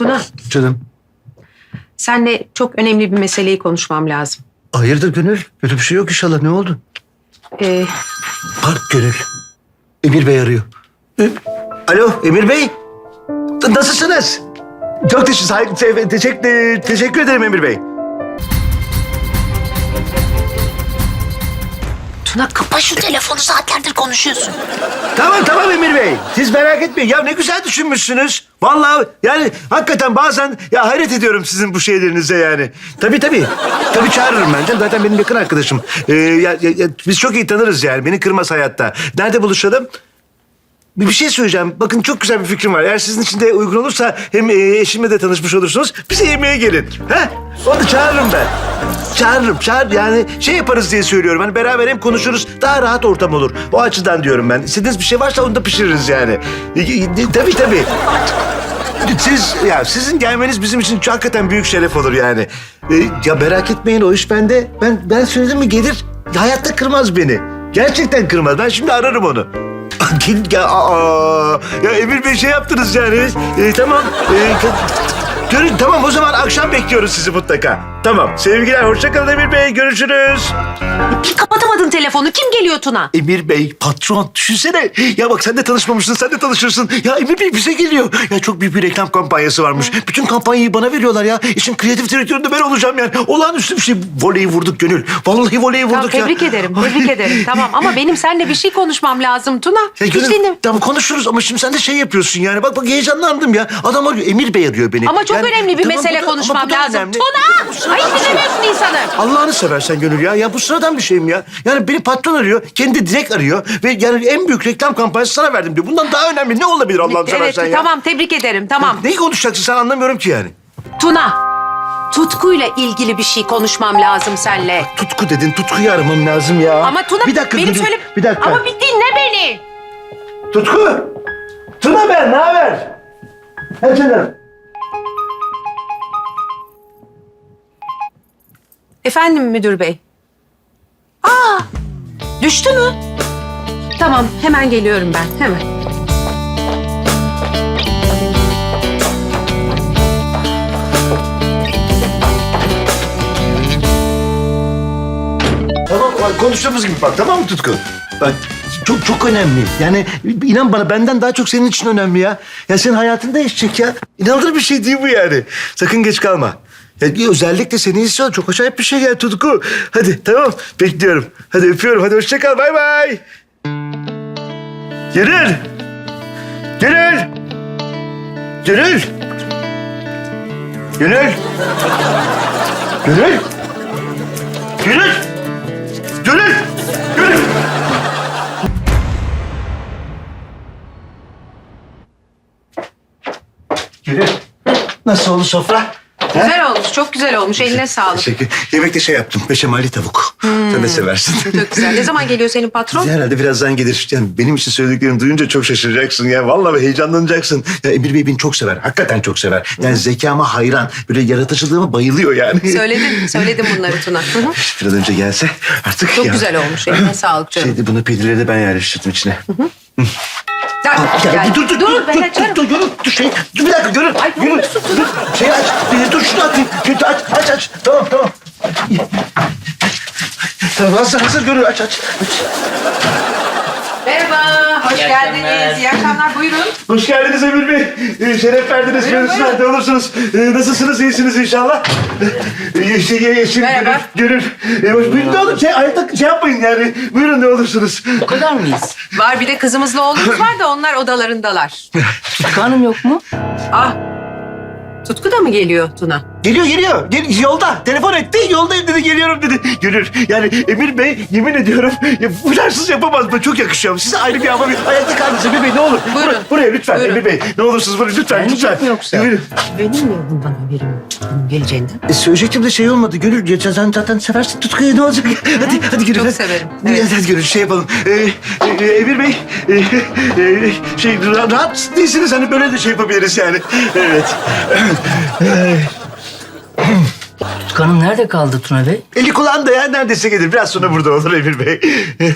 Tuna, Canım. senle çok önemli bir meseleyi konuşmam lazım. Hayırdır Gönül? Kötü bir şey yok inşallah. Ne oldu? Ee, Park Gönül. Emir Bey arıyor. Alo Emir Bey. Nasılsınız? Çok teşekkür, te- teşekkür, teşekkür ederim Emir Bey. Tuna kapa şu telefonu saatlerdir konuşuyorsun. Tamam tamam Emir Bey. Siz merak etmeyin. Ya ne güzel düşünmüşsünüz. Vallahi yani hakikaten bazen ya hayret ediyorum sizin bu şeylerinize yani. Tabii tabii. Tabii çağırırım ben. Zaten benim yakın arkadaşım. Ee, ya, ya- ya biz çok iyi tanırız yani. Beni kırmaz hayatta. Nerede buluşalım? Bir, bir şey söyleyeceğim. Bakın çok güzel bir fikrim var. Eğer sizin için de uygun olursa hem e, eşimle de tanışmış olursunuz. Bize yemeğe gelin. Ha? Onu çağırırım ben. Çağırırım, çağır. Yani şey yaparız diye söylüyorum. Hani beraber hem konuşuruz, daha rahat ortam olur. O açıdan diyorum ben. İstediğiniz bir şey varsa onu da pişiririz yani. E, e, Tabii tabii. Siz ya sizin gelmeniz bizim için hakikaten büyük şeref olur yani. E, ya merak etmeyin o iş bende. Ben ben söyledim mi gelir. Hayatta kırmaz beni. Gerçekten kırmaz. Ben şimdi ararım onu. Ya, aa, ya Emir Bey şey yaptınız yani. E, tamam. E, gö- görün tamam o zaman akşam bekliyoruz sizi mutlaka. Tamam. Sevgiler hoşça kalın Emir Bey. Görüşürüz. Bir kapatamadın telefonu. Kim geliyor Tuna? Emir Bey patron düşünsene. Ya bak sen de tanışmamışsın sen de tanışırsın. Ya Emir Bey bize geliyor. Ya çok büyük bir reklam kampanyası varmış. Bütün kampanyayı bana veriyorlar ya. İşin kreatif direktörü de ben olacağım yani. Olağanüstü bir şey. Voleyi vurduk gönül. Vallahi voleyi Tamam, vurduk ya. tebrik ederim, tebrik ederim. Tamam ama benim seninle bir şey konuşmam lazım Tuna. Ya Hiç gönül, dinle. tamam konuşuruz ama şimdi sen de şey yapıyorsun yani. Bak bak heyecanlandım ya. Adam arıyor. Emir Bey arıyor beni. Ama çok Yani, önemli bir tamam, bu mesele da- ama konuşmam bu da lazım. önemli. Tuna! Ay şey. dinlemiyorsun insanı. Allah'ını seversen Gönül ya. Ya bu sıradan bir şey mi ya? Yani beni patron arıyor, kendi direkt arıyor ve yani en büyük reklam kampanyası sana verdim diyor. Bundan daha önemli ne olabilir Allah'ını Evet seversen ya? tamam tebrik ederim tamam. Neyi konuşacaksın sen anlamıyorum ki yani. Tuna, tutkuyla ilgili bir şey konuşmam lazım seninle. Tutku dedin, tutkuyu aramam lazım ya. Ama Tuna bir dakika, benim söyle... Bir dakika. Ama bir dinle beni. Tutku! Tuna ben, ne haber? Ha canım. Efendim müdür bey. Aa, düştü mü? Tamam hemen geliyorum ben hemen. Tamam, bak, konuştuğumuz gibi bak, tamam mı Tutku? Bak, çok çok önemli. Yani inan bana benden daha çok senin için önemli ya. Ya senin hayatın değişecek ya. İnanılır bir şey değil bu yani. Sakın geç kalma. Ya, özellikle seni istiyorum. Çok acayip bir şey ya Tutku. Hadi tamam, bekliyorum. Hadi öpüyorum. Hadi hoşça kal. Bay bay. Gönül. Gönül. Gönül. Gönül. Gönül. Gönül. Gönül. Gönül. Gönül. Nasıl oldu sofra? Güzel olmuş çok güzel olmuş eline sağlık. Teşekkür. Yemekte şey yaptım. Beşameli tavuk. Sen de seversin. Çok güzel. Ne zaman geliyor senin patron? Herhalde birazdan gelir. Yani benim için söylediklerini duyunca çok şaşıracaksın ya. Vallahi heyecanlanacaksın. Ya Emir Bey beni çok sever. Hakikaten çok sever. Yani zekama hayran. Böyle yaratıcılığı bayılıyor yani. Söyledim, söyledim bunları Tuna. Hı hı. Biraz önce gelse artık Çok ya. güzel olmuş eline sağlık canım. Şeydi bunu pedirleri de ben yerleştirdim içine. Gel, Ya, gel. dur dur dur dur ben dur, açarım. dur, dur, dur, dur, şey, dur bir dakika görün. Ay, ne görün. Dur, şey aç. Dur şunu atayım. Dur, aç aç aç. Tamam tamam. Tamam hazır hazır görün aç aç. aç. Hoş geldiniz. İyi akşamlar, buyurun. Hoş geldiniz Emir Bey. Ee, şeref verdiniz. Buyurun, Görürsün buyurun. olursunuz. Ee, nasılsınız? İyisiniz inşallah. Ee, şey, şey, şey, Merhaba. Görün. Ee, hoş- buyurun ne olur şey, ayakta şey yapmayın yani. Buyurun ne olursunuz. Bu kadar mıyız? Var bir de kızımızla oğlumuz var da onlar odalarındalar. Tutku Hanım yok mu? Ah, Tutku da mı geliyor Tuna? Geliyor geliyor. Gel, yolda. Telefon etti. Yoldayım dedi. Geliyorum dedi. Gönül. Yani Emir Bey yemin ediyorum ya, flarsız yapamaz. Ben çok yakışıyor. Size ayrı bir ama bir ayakta kaldınız Emir Bey ne olur. Buyurun. Bur- Buraya lütfen Buyurun. Emir Bey. Ne olursunuz buraya lütfen Gelmeyecek lütfen. yoksa? Buyurun. Benim mi bundan haberim geleceğinden? E, söyleyecektim de şey olmadı. Gönül ya, sen zaten seversin tutkuyu ne olacak? Hadi hadi Gönül. Çok hadi. severim, evet. hadi Gönül şey yapalım. Ee, e, e, Emir Bey e, e, şey ra- rahat değilsiniz hani böyle de şey yapabiliriz yani. Evet. Hanım nerede kaldı Tuna Bey? Eli kulağında ya neredeyse gelir. Biraz sonra burada olur Emir Bey.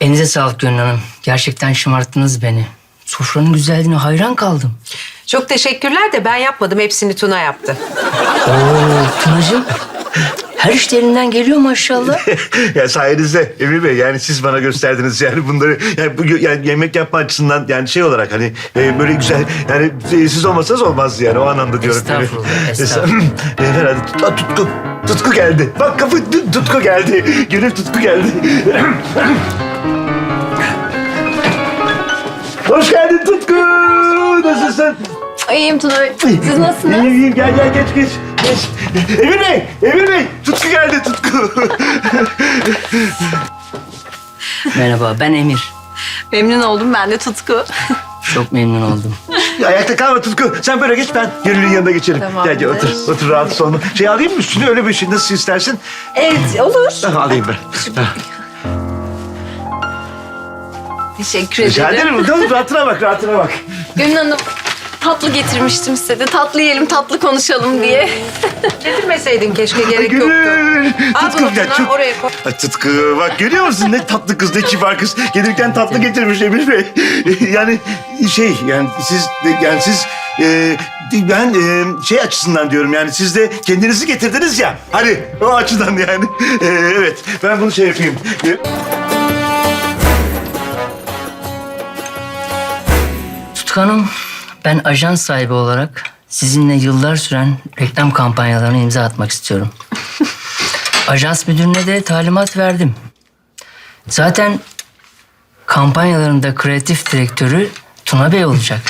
Elinize sağlık Gönül Hanım. Gerçekten şımarttınız beni. Sofranın güzelliğine hayran kaldım. Çok teşekkürler de ben yapmadım. Hepsini Tuna yaptı. Oo Tunacığım. Her işte elinden geliyor maşallah. ya sayenizde Emir Bey yani siz bana gösterdiniz yani bunları yani bu yani yemek yapma açısından yani şey olarak hani e, böyle güzel yani e, siz olmasanız olmazdı yani o anlamda diyorum. Estağfurullah, Esa- estağfurullah. E, herhalde tut- Aa, tutku tutku geldi. Bak kapı tut- tutku geldi. Gönül tutku geldi. Hoş geldin Tutku. Nasılsın? İyiyim Tuna Bey. Siz nasılsınız? İyiyim iyiyim gel gel geç geç. geç. Emir Bey, Emir Bey. Tutku. Merhaba ben Emir. Memnun oldum ben de Tutku. Çok memnun oldum. Ayakta kalma Tutku. Sen böyle geç ben Gönül'ün yanına geçerim. Tamamdır. Gel gel otur. Otur rahat olma. Şey alayım mı üstüne öyle bir şey nasıl istersin? Evet olur. Ah, alayım ben. Ah, Teşekkür Rica ederim. ederim. Dur, rahatına bak rahatına bak. Gönül Hanım tatlı getirmiştim size de. Tatlı yiyelim tatlı konuşalım diye. Getirmeseydin keşke gerek yoktu. Gönül. Al Tutku bunu ya Tuna, oraya koy. Ay, Tutku bak görüyor musun ne tatlı kız ne kibar kız. Gelirken tatlı getirmiş Emir Bey. yani şey yani siz yani siz e, ben e, şey açısından diyorum yani siz de kendinizi getirdiniz ya. Hani o açıdan yani. E, evet ben bunu şey yapayım. E, Tutku Hanım, ben ajans sahibi olarak sizinle yıllar süren reklam kampanyalarına imza atmak istiyorum. Ajans müdürüne de talimat verdim. Zaten kampanyaların da kreatif direktörü Tuna Bey olacak.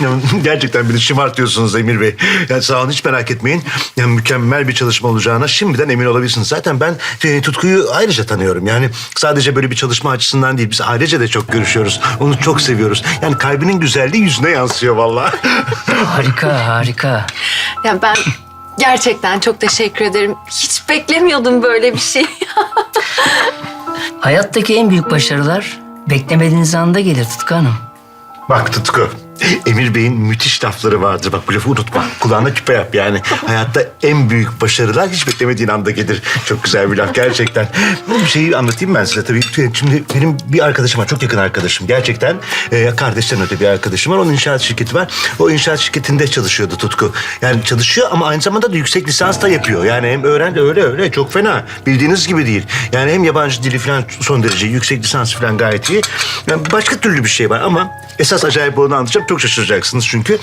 Ya, Gerçekten beni şımartıyorsunuz Emir Bey. Yani sağ olun hiç merak etmeyin. Yani mükemmel bir çalışma olacağına şimdiden emin olabilirsiniz. Zaten ben e, Tutku'yu ayrıca tanıyorum. Yani sadece böyle bir çalışma açısından değil. Biz ailece de çok görüşüyoruz. Onu çok seviyoruz. Yani kalbinin güzelliği yüzüne yansıyor vallahi. Harika, harika. Ya ben gerçekten çok teşekkür ederim. Hiç beklemiyordum böyle bir şey. Hayattaki en büyük başarılar beklemediğiniz anda gelir Tutku Hanım. Bak Tutku. Emir Bey'in müthiş lafları vardır. Bak bu lafı unutma. Kulağına küpe yap yani. Hayatta en büyük başarılar hiç beklemediğin anda gelir. Çok güzel bir laf gerçekten. Bir şeyi anlatayım ben size tabii. Şimdi benim bir arkadaşım var. Çok yakın arkadaşım. Gerçekten e, kardeşten öte bir arkadaşım var. Onun inşaat şirketi var. O inşaat şirketinde çalışıyordu Tutku. Yani çalışıyor ama aynı zamanda da yüksek lisans da yapıyor. Yani hem öğren öyle öyle çok fena. Bildiğiniz gibi değil. Yani hem yabancı dili falan son derece yüksek lisans falan gayet iyi. Yani başka türlü bir şey var ama esas acayip onu anlatacağım. Çok şaşıracaksınız çünkü.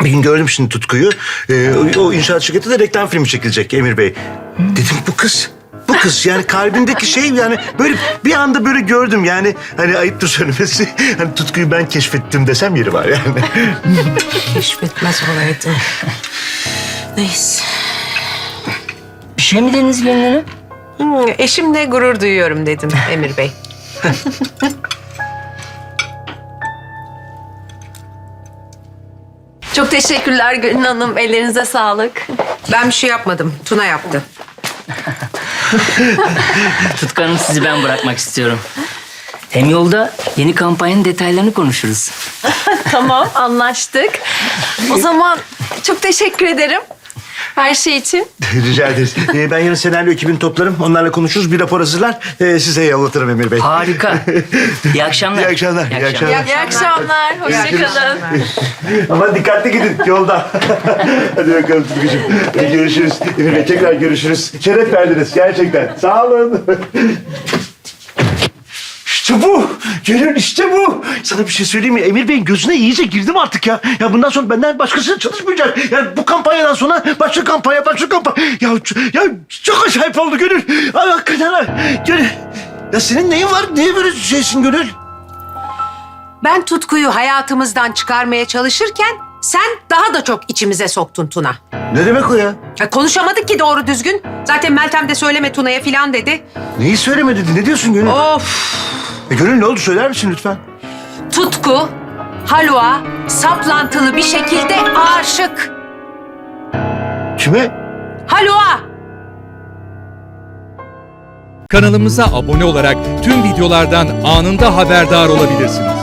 Bir gün gördüm şimdi Tutku'yu. Ee, o, o inşaat şirketi de reklam filmi çekilecek Emir Bey. Dedim bu kız. Bu kız yani kalbindeki şey yani böyle bir anda böyle gördüm yani hani ayıptır söylemesi. Hani Tutku'yu ben keşfettim desem yeri var yani. Keşfetmez olaydı. Neyse. Bir şey mi dediniz Gönül Hanım? Hmm, eşimle gurur duyuyorum dedim Emir Bey. çok teşekkürler Gönül Hanım. Ellerinize sağlık. Ben bir şey yapmadım. Tuna yaptı. Tutku Hanım sizi ben bırakmak istiyorum. Hem yolda yeni kampanyanın detaylarını konuşuruz. tamam anlaştık. O zaman çok teşekkür ederim. Her şey için. Rica ederiz. Ee, ben yarın senaryo ekibini toplarım. Onlarla konuşuruz. Bir rapor hazırlar. Ee, size yollatırım Emir Bey. Harika. İyi akşamlar. İyi akşamlar, iyi akşamlar. İyi akşamlar. Hoşçakalın. Ama dikkatli gidin yolda. Hadi bakalım Tutkucuğum. Görüşürüz. Emir Bey tekrar görüşürüz. Şeref verdiniz gerçekten. Sağ olun. İşte bu. Gönül işte bu. Sana bir şey söyleyeyim mi? Emir Bey'in gözüne iyice girdim artık ya. Ya bundan sonra benden başkası çalışmayacak. Yani bu kampanyadan sonra başka kampanya, başka kampanya. Ya, ya çok acayip oldu Gönül. Ay hakikaten ha. Gönül. Ya senin neyin var? Niye böyle şeysin Gönül? Ben Tutku'yu hayatımızdan çıkarmaya çalışırken sen daha da çok içimize soktun Tuna. Ne demek o ya? Ya konuşamadık ki doğru düzgün. Zaten Meltem de söyleme Tuna'ya filan dedi. Neyi söyleme dedi? Ne diyorsun Gönül? Of! E, Gönül ne oldu? Söyler misin lütfen? Tutku, Halua saplantılı bir şekilde aşık. Kime? Halua! Kanalımıza abone olarak tüm videolardan anında haberdar olabilirsiniz.